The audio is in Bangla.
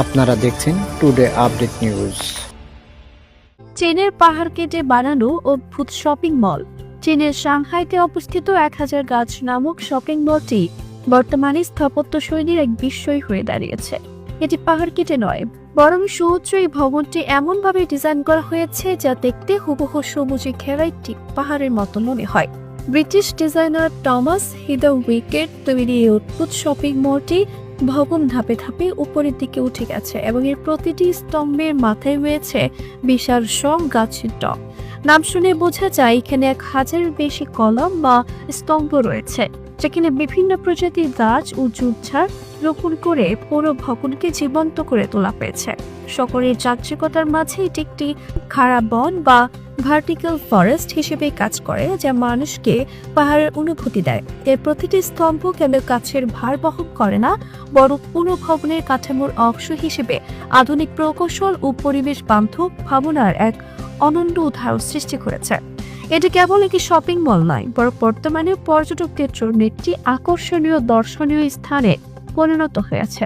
আপনারা দেখছেন টুডে আপডেট নিউজ চীনের পাহাড় কেটে বানানো ও অদ্ভুত শপিং মল। চীনের সাংহাইতে অবস্থিত এক হাজার গাছ নামক শপিং মলটি বর্তমানে স্থাপত্য শৈলীর এক বিস্ময় হয়ে দাঁড়িয়েছে। এটি পাহাড় কেটে নয়, বরং সুউচ্চ এই ভবনটি এমনভাবে ডিজাইন করা হয়েছে যা দেখতে হুবহু সবুজে ঘেরা একটি পাহাড়ের মতো মনে হয়। ব্রিটিশ ডিজাইনার টমাস হিদা উইকেট তৈরি এই অদ্ভুত শপিং মলটি ভবন ধাপে ধাপে উপরের দিকে উঠে গেছে এবং এর প্রতিটি স্তম্ভের মাথায় রয়েছে বিশাল সব গাছের টপ নাম শুনে বোঝা যায় এখানে এক হাজারের বেশি কলম বা স্তম্ভ রয়েছে। যেখানে বিভিন্ন প্রজাতির গাছ ও ঝোপঝাড় রোপণ করে পুরো ভবনকে জীবন্ত করে তোলা হয়েছে। সকলের যান্ত্রিকতার মাঝে এটি একটি খারাপ বন বা ভার্টিক্যাল ফরেস্ট হিসেবে কাজ করে, যা মানুষকে পাহাড়ের অনুভূতি দেয়। এর প্রতিটি স্তম্ভ কেবল কাছের ভার বহন করে না, বরং পুরো ভবনের কাঠামোর অংশ হিসেবে আধুনিক প্রকৌশল ও পরিবেশ বান্ধব ভাবনার এক অনন্য উদাহরণ সৃষ্টি করেছে। এটি কেবল একটি শপিং মল নয়, বরং বর্তমানে পর্যটক ক্ষেত্র একটি আকর্ষণীয়, দর্শনীয় স্থানে পরিণত হয়েছে।